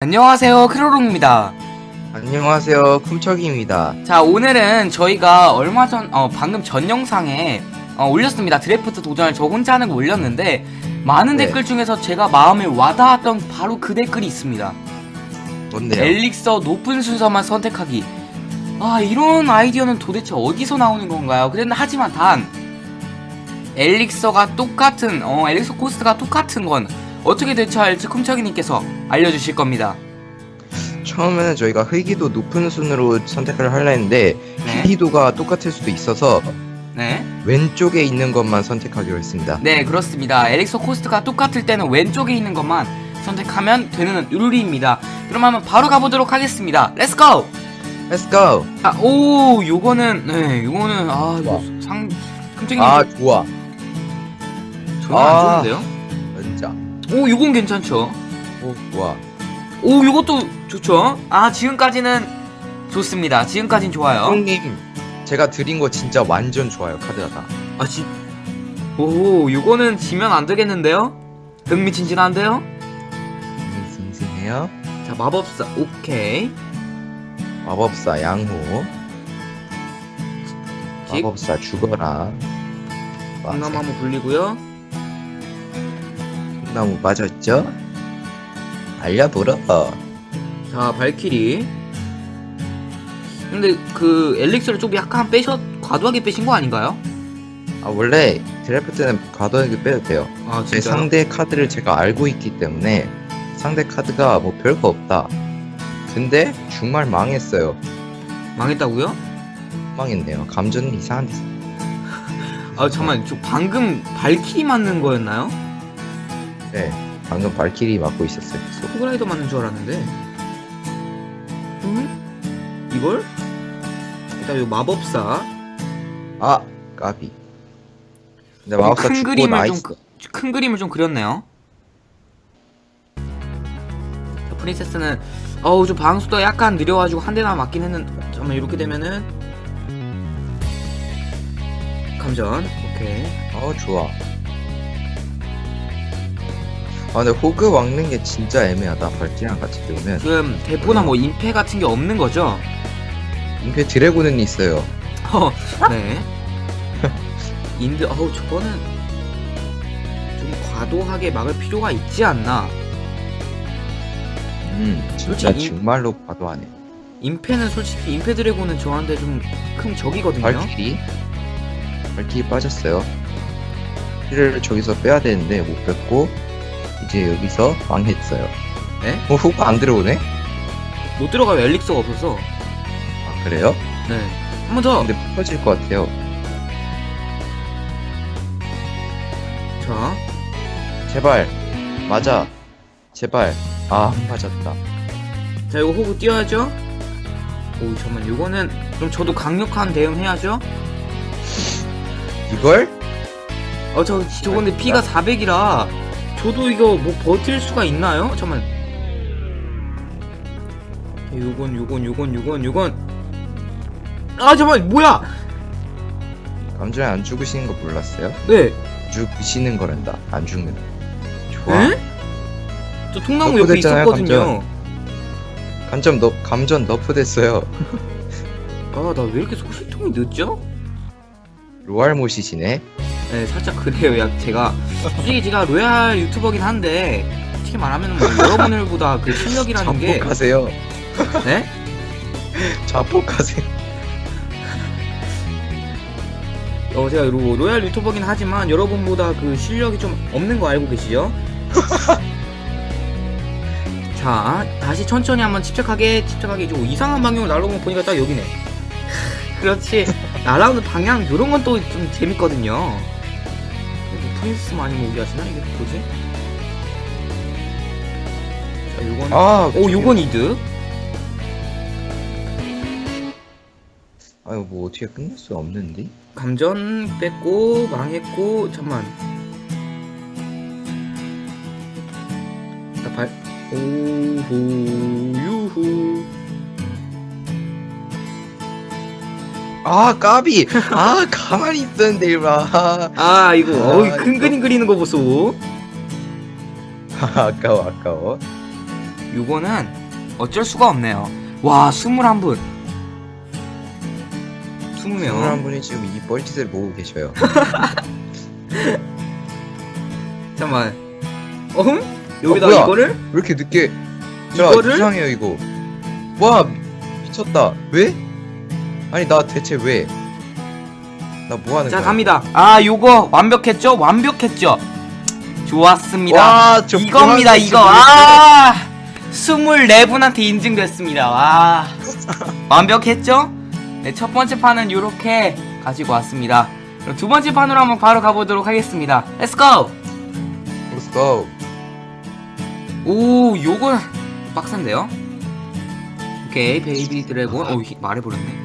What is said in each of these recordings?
안녕하세요 크로롱입니다. 안녕하세요 쿰척입니다. 자 오늘은 저희가 얼마 전 어, 방금 전 영상에 어, 올렸습니다. 드래프트 도전을 저 혼자 하는 거 올렸는데 많은 네. 댓글 중에서 제가 마음에 와닿았던 바로 그 댓글이 있습니다. 뭔데요? 엘릭서 높은 순서만 선택하기. 아 이런 아이디어는 도대체 어디서 나오는 건가요? 그런데 하지만 단 엘릭서가 똑같은 어 엘릭서 코스트가 똑같은 건 어떻게 대처할지 쿰척이님께서 알려주실 겁니다 처음에는 저희가 희귀도 높은 순으로 선택을 하려 했는데 네. 희귀도가 똑같을 수도 있어서 네. 왼쪽에 있는 것만 선택하기로 했습니다 네 그렇습니다 엘릭서 코스트가 똑같을 때는 왼쪽에 있는 것만 선택하면 되는 룰입니다 그럼 한번 바로 가보도록 하겠습니다 렛츠고 Let's go! 아오 요거는 네 요거는 아 이거 와. 상 깜짝이 아 좋아 전혀 아. 안 좋은데요 오 요건 괜찮죠? 오 좋아 오 요것도 좋죠? 아 지금까지는 좋습니다. 지금까진 좋아요. 형님 제가 드린 거 진짜 완전 좋아요 카드가 다. 아지오 요거는 지면 안 되겠는데요? 흥미진진한데요? 싱싱해요. 자 마법사 오케이. 마법사 양호. 직. 마법사 죽어라. 공나무 한번 굴리고요 나무 빠졌죠? 알려보러 자 발키리 근데 그 엘릭스를 좀 약간 빼셔 과도하게 빼신 거 아닌가요? 아 원래 드래프트는 과도하게 빼도 돼요 아제 상대 카드를 제가 알고 있기 때문에 상대 카드가 뭐 별거 없다. 근데 정말 망했어요. 망했다고요? 망했네요. 감정은 이상한 데서. 아 잠깐만 저 방금 발키리 맞는 거였나요? 네. 방금 발키리 맞고 있었어요. 계속. 호그라이더 맞는 줄 알았는데 음? 이걸? 일단 요 마법사 아 까비. 근데 어, 마법사 큰 죽고 그림을 나이스. 좀큰 그림을 좀 그렸네요. 자, 프린세스는 어우 좀 방수도 약간 느려가지고 한 대나 맞긴 했는데 잠깐만 이렇게 되면은 감전 오케이 어 좋아. 아 근데 호그 막는 게 진짜 애매하다. 발키리랑 같이 들으면. 지금 대포나 뭐 임페 같은 게 없는 거죠? 인페 드래곤은 있어요. 어, 네. 인드 어우 저거는 좀 과도하게 막을 필요가 있지 않나? 음 진짜 솔직히 정말로 과도하네. 임페는 솔직히 임페 드래곤은 저한테 좀 큰 적이거든요. 발키리. 발키리 빠졌어요. 키를 저기서 빼야 되는데 못 뺐고 이제 여기서 망했어요. 네? 어, 호그 안 들어오네? 못 들어가요 엘릭서가 없어서 아 그래요? 네 한 번 더! 근데 터질 것 같아요. 자, 제발 맞아. 제발 아 맞았다. 자 이거 호구 띄워야죠 오 잠깐만 이거는 그럼 저도 강력한 대응 해야죠 이걸? 어저 저 근데 피가 400이라 저도 이거 뭐 버틸 수가 있나요? 잠깐만 요건 요건 요건 요건 요건 아 잠깐만 뭐야 감정에 안 죽으시는 거 몰랐어요? 네 죽으시는 거란다. 안 죽는. 좋아. 에? 저 통나무 옆에 됐잖아요, 있었거든요 감정 너 감전 너프 됐어요. 아 나 왜 이렇게 소식통이 늦죠? 로알 모시시네. 네, 살짝 그래요. 야, 제가 솔직히 제가 로얄 유튜버긴 한데 솔직히 말하면 뭐 여러분들보다 그 실력이라는 게 자폭하세요. 네? 자폭하세요. 어, 제가 로, 로얄 유튜버긴 하지만 여러분보다 그 실력이 좀 없는 거 알고 계시죠? 자, 다시 천천히 한번 침착하게 침착하게 좀 이상한 방향으로 날아오면 보니까 딱 여기네. 그렇지. 날아오는 방향 이런 건 또 좀 재밌거든요. 뭐 프린스 많이 모기 하시나 이게 뭐지? 자, 요건 아, 오, 요건 이득. 아유 뭐 어떻게 끝낼 수 없는데? 감전 뺐고 망했고 잠만. 나 발. 오호 유후. 아 까비. 아 가만히 있었는데 이봐. 아 이거 아, 어이. 그림 그리는 거 보소. 아까워 아까워. 요거는 어쩔 수가 없네요. 와, 21분. 20명. 한 분이 지금 이 뻘짓을 보고 계셔요. 잠깐만. 어? 여기다 어, 뭐야? 이거를? 왜 이렇게 늦게? 자, 이거를? 이상해요 이거. 와 미쳤다. 왜? 아니 나 대체 왜? 나 뭐 하는 자, 거야? 갑니다. 아, 요거 완벽했죠? 완벽했죠? 좋았습니다. 와, 저 이겁니다, 이거. 아! 24분한테 인증됐습니다. 와. 완벽했죠? 네, 첫 번째 판은 요렇게 가지고 왔습니다. 그럼 두 번째 판으로 한번 바로 가보도록 하겠습니다. Let's go! Let's go. 오, 요건 빡센데요? 오케이, 베이비 드래곤. 오, 히- 말해버렸네.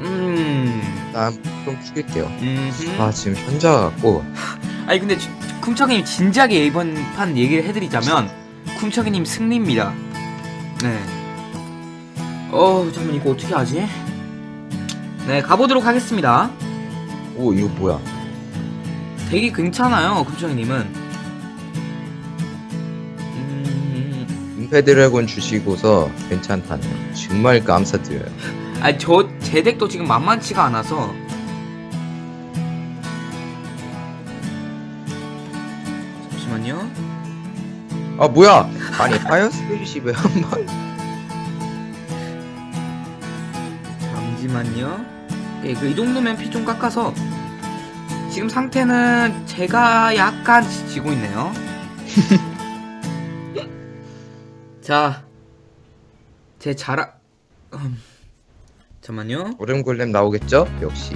음, 난좀 죽일게요. 음. 아 지금 현자 같고 아니 근데 주- 쿰척이님 진지하게 이번 판 얘기를 해드리자면 쿰척이님 승리입니다. 네. 어 잠깐 이거 어떻게 하지? 네 가보도록 하겠습니다. 오 이거 뭐야? 되게 괜찮아요 쿰척이님은. 음, 임페 드래곤 주시고서 괜찮다네요. 정말 감사드려요. 아니 저제 덱도 지금 만만치가 않아서. 잠시만요. 아 뭐야? 아니 파이어 스피릿이 왜 한 번? 잠시만요. 예, 그 이 정도면 피 좀 깎아서 지금 상태는 제가 약간 지- 지고 있네요. 자, 제 자랑. 음, 잠만요. 얼음 골렘 나오겠죠? 역시.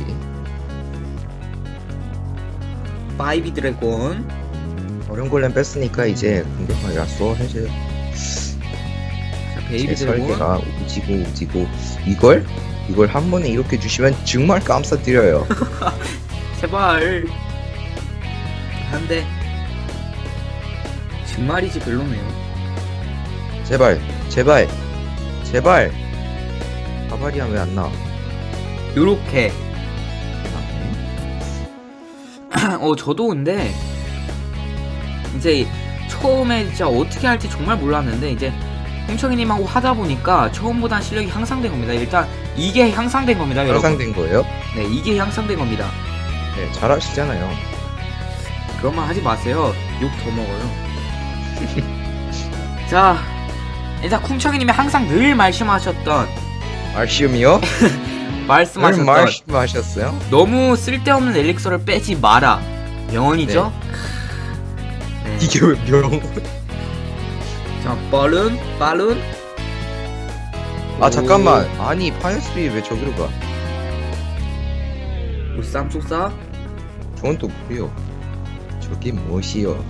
바이비 드래곤. 얼음 골렘 뺐으니까 이제 공격하기가 수월해져요. 자, 베이비 제 드래곤. 설계가 오지고 오지고 이걸 이걸 한 번에 이렇게 주시면 정말 감사드려요. 제발. 한데 정말이지 별로네요. 제발 제발 제발 바바리안 왜 안 나와? 요렇게. 어 저도 근데 이제 처음에 진짜 어떻게 할지 정말 몰랐는데 이제 홍청이님하고 하다 보니까 처음보다 실력이 향상된 겁니다. 일단 이게 향상된 겁니다, 여러분. 향상된 거예요? 네, 이게 향상된 겁니다. 네 잘하시잖아요. 그런 말 하지 마세요. 욕 더 먹어요. 자, 일단 쿵청이님이 항상 늘 말씀하셨던 말시움이요? 늘 말씀하셨던 말씀하셨어요? 너무 쓸데없는 엘릭서를 빼지 마라. 명언이죠? 네. 이게 왜 명? 자, 빠른, 빠른. 아 잠깐만 아니 파이어 스피릿 왜 저기로 가? 오, 쌈속사. 저건 또 뭐요? 저게 무엇이요?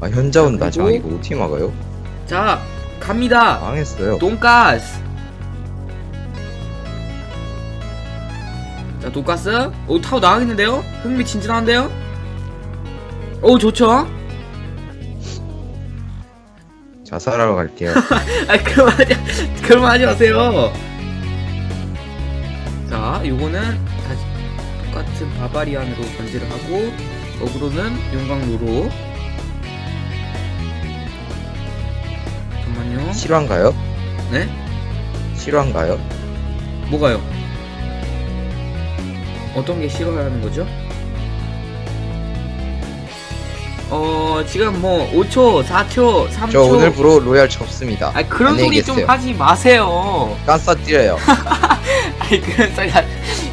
아 현자 온다. 자 그리고- 이거 어떻게 막아요? 자, 갑니다. 망했어요. 돈가스. 자, 돈가스. 오, 타고 나가겠는데요? 흥미진진한데요? 오, 좋죠? 자살하러 갈게요. 아, 그럼 하지, 그럼 하지 마세요. 자, 요거는 다시 똑같은 바바리안으로 견제를 하고, 어그로는 용광로로. 잠깐만요. 실화인가요? 네? 실화인가요? 뭐가요? 어떤 게 싫어하는 거죠? 어, 지금 뭐 5초, 4초, 3초. 저 오늘부로 로얄 접습니다. 아 그런 안녕히 소리 좀 계세요. 하지 마세요. 깐싸 뛰어요. 아니 그런 소리 하,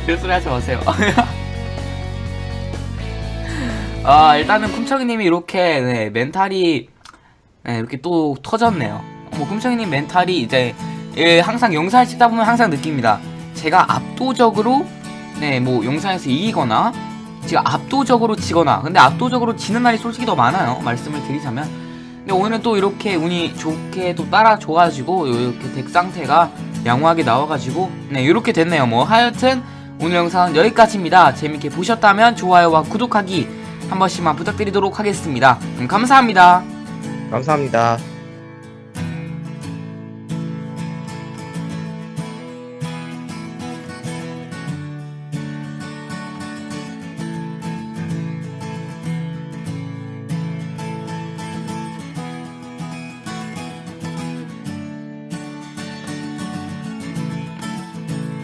그런 소리 하지 마세요. 아 일단은 쿰청이님이 이렇게 네, 멘탈이 네, 이렇게 또 터졌네요. 뭐 쿰청이님 멘탈이 이제 예, 항상 영상을 찍다 보면 항상 느낍니다. 제가 압도적으로 네 뭐 영상에서 이기거나 제가 압도적으로 지거나 근데 압도적으로 지는 날이 솔직히 더 많아요. 말씀을 드리자면. 근데 오늘은 또 이렇게 운이 좋게 또 따라줘가지고 이렇게 덱 상태가 양호하게 나와가지고 네 이렇게 됐네요 뭐 하여튼 오늘 영상은 여기까지입니다 재밌게 보셨다면 좋아요와 구독하기 한 번씩만 부탁드리도록 하겠습니다 음, 감사합니다 감사합니다.